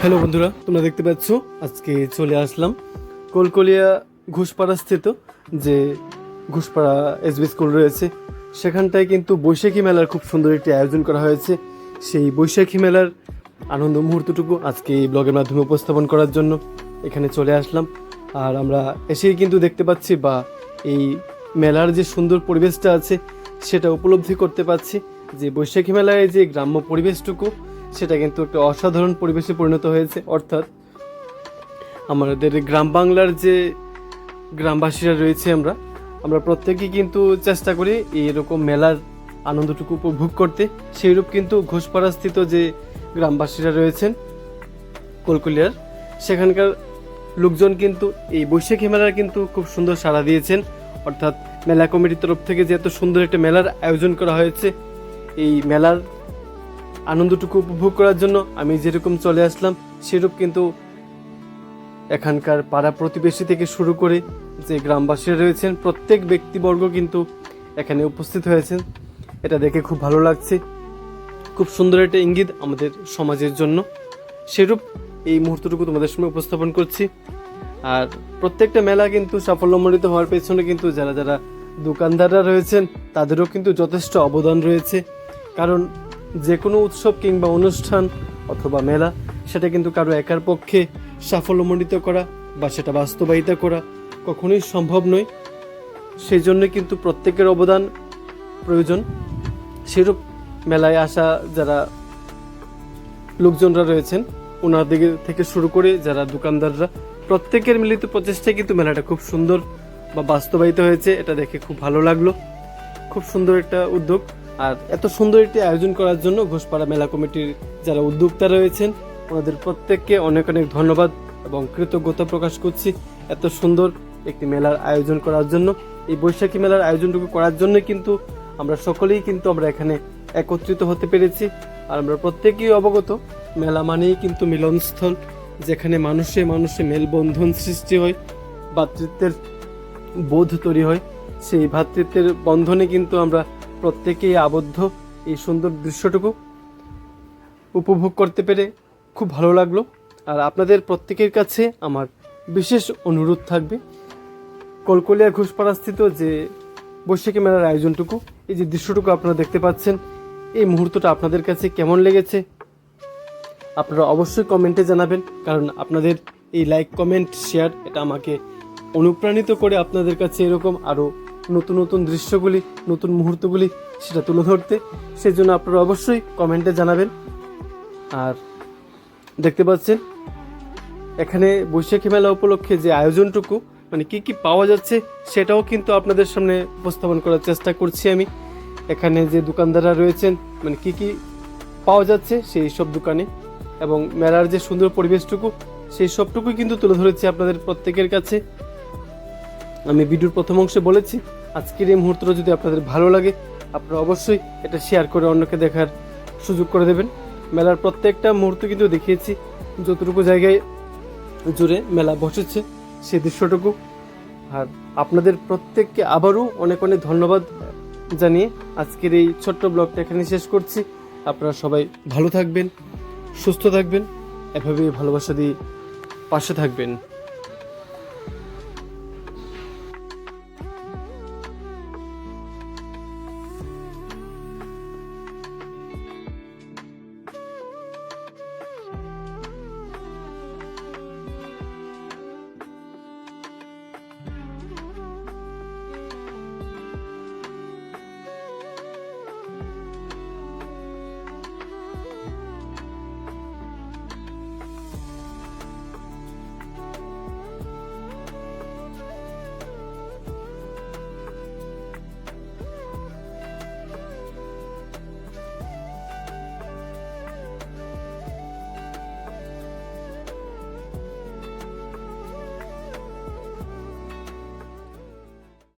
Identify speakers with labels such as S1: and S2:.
S1: Hello বন্ধুরা, তোমরা দেখতে পাচ্ছ, আজকে চলে আসলাম কলকলিয়া ঘুষপাড়া স্থিত যে ঘুষপাড়া এসবি স্কুল রয়েছে। সেখানটায় কিন্তু বৈশাখী মেলার খুব সুন্দর একটি আয়োজন করা হয়েছে। সেই বৈশাখী মেলার আনন্দ মুহূর্তটুকু আজকে এই ব্লগের মাধ্যমে উপস্থাপন করার জন্য এখানে চলে আসলাম। আর আমরা এসেই কিন্তু দেখতে পাচ্ছি বা এই মেলার যে সুন্দর পরিবেশটা আছে, সেটা উপলব্ধি করতে পারছি। যে বৈশাখী মেলায় যে গ্রাম্য পরিবেশটুকু, সেটা কিন্তু একটা অসাধারণ পরিবেশে পরিণত হয়েছে। অর্থাৎ আমাদের গ্রাম বাংলার যে গ্রামবাসীরা রয়েছে আমরা আমরা প্রত্যেকেই কিন্তু চেষ্টা করি এরকম মেলার আনন্দটুকু উপভোগ করতে। সেইরূপ কিন্তু ঘোষপাড়াস্থিত যে গ্রামবাসীরা রয়েছেন কলকুলিয়ার, সেখানকার লোকজন কিন্তু এই বৈশাখী মেলার কিন্তু খুব সুন্দর সাড়া দিয়েছেন। অর্থাৎ মেলা কমিটির তরফ থেকে যে এত সুন্দর একটা মেলার আয়োজন করা হয়েছে এই মেলার আনন্দটুকু উপভোগ করার জন্য আমি যেরকম চলে আসলাম, সেরূপ কিন্তু এখানকার পাড়া প্রতিবেশী থেকে শুরু করে যে গ্রামবাসীরা রয়েছেন, প্রত্যেক ব্যক্তিবর্গ কিন্তু এখানে উপস্থিত হয়েছেন। এটা দেখে খুব ভালো লাগছে। খুব সুন্দর একটা ইঙ্গিত আমাদের সমাজের জন্য। সেরূপ এই মুহূর্তটুকু তোমাদের সামনে উপস্থাপন করছি। আর প্রত্যেকটা মেলা কিন্তু সাফল্যমণ্ডিত হওয়ার পেছনে কিন্তু যারা যারা দোকানদাররা রয়েছেন, তাদেরও কিন্তু যথেষ্ট অবদান রয়েছে। কারণ যে কোনো উৎসব কিংবা অনুষ্ঠান অথবা মেলা, সেটা কিন্তু কারও একার পক্ষে সাফল্যমণ্ডিত করা বা সেটা বাস্তবায়িত করা কখনোই সম্ভব নয়। সেই জন্য কিন্তু প্রত্যেকের অবদান প্রয়োজন। সেরূপ মেলায় আসা যারা লোকজনরা রয়েছেন ওনাদের থেকে শুরু করে যারা দোকানদাররা, প্রত্যেকের মিলিত প্রচেষ্টায় কিন্তু মেলাটা খুব সুন্দর বা বাস্তবায়িত হয়েছে। এটা দেখে খুব ভালো লাগল। খুব সুন্দর একটা উদ্যোগ। আর এত সুন্দর একটি আয়োজন করার জন্য ঘোষপাড়া মেলা কমিটির যারা উদ্যোক্তা রয়েছেন, ওনাদের প্রত্যেককে অনেক অনেক ধন্যবাদ এবং কৃতজ্ঞতা প্রকাশ করছি এত সুন্দর একটি মেলার আয়োজন করার জন্য। এই বৈশাখী মেলার আয়োজনটুকু করার জন্য কিন্তু আমরা সকলেই কিন্তু আমরা এখানে একত্রিত হতে পেরেছি আর আমরা প্রত্যেকেই অবগত, মেলা মানেই কিন্তু মিলনস্থল, যেখানে মানুষে মানুষে মেলবন্ধন সৃষ্টি হয় ভ্রাতৃত্বের বোধ তৈরি হয়। সেই ভ্রাতৃত্বের বন্ধনে কিন্তু আমরা প্রত্যেকেই আবদ্ধ এই সুন্দর দৃশ্যটুকু উপভোগ করতে পেরে খুব ভালো লাগল। আর আপনাদের প্রত্যেকের কাছে আমার বিশেষ অনুরোধ থাকবে। কলকলিয়া ঘোষপাড়াস্থিত যে বৈশাখী মেলার আয়োজনটুকু, এই যে দৃশ্যটুকু আপনারা দেখতে পাচ্ছেন, এই মুহূর্তটা আপনাদের কাছে কেমন লেগেছে? আপনারা অবশ্যই কমেন্টে জানাবেন, কারণ আপনাদের এই লাইক, কমেন্ট, শেয়ার, এটা আমাকে অনুপ্রাণিত করে আপনাদের কাছে এরকম আরও নতুন নতুন দৃশ্যগুলি, নতুন মুহূর্তগুলি সেটা তুলে ধরতে। সেজন্য আপনারা অবশ্যই কমেন্টে জানাবেন। আর দেখতে পাচ্ছেন, এখানে বৈশাখী মেলা উপলক্ষে যে আয়োজনটুকু মানে কি কি পাওয়া যাচ্ছে সেটাও কিন্তু আপনাদের সামনে উপস্থাপন করার চেষ্টা করছি আমি। এখানে যে দোকানদাররা রয়েছেন মানে কি কি পাওয়া যাচ্ছে সেই সব দোকানে এবং মেলার যে সুন্দর পরিবেশটুকু, সেই সবটুকুই কিন্তু তুলে ধরেছি আপনাদের প্রত্যেকের কাছে। আমি ভিডিওর প্রথম অংশে বলেছি আজকের এই মুহূর্তটা যদি আপনাদের ভালো লাগে, আপনারা অবশ্যই এটা শেয়ার করে অন্যকে দেখার সুযোগ করে দেবেন। মেলার প্রত্যেকটা মুহূর্ত কিন্তু দেখিয়েছি। যতটুকু জায়গায় জুড়ে মেলা বসেছে, সে দৃশ্যটুকু। আর আপনাদের প্রত্যেককে আবারও অনেক অনেক ধন্যবাদ জানিয়ে আজকের এই ছোট্ট ব্লগটা এখানে শেষ করছি। আপনারা সবাই ভালো থাকবেন, সুস্থ থাকবেন, এভাবেই ভালোবাসা দিয়ে পাশে থাকবেন।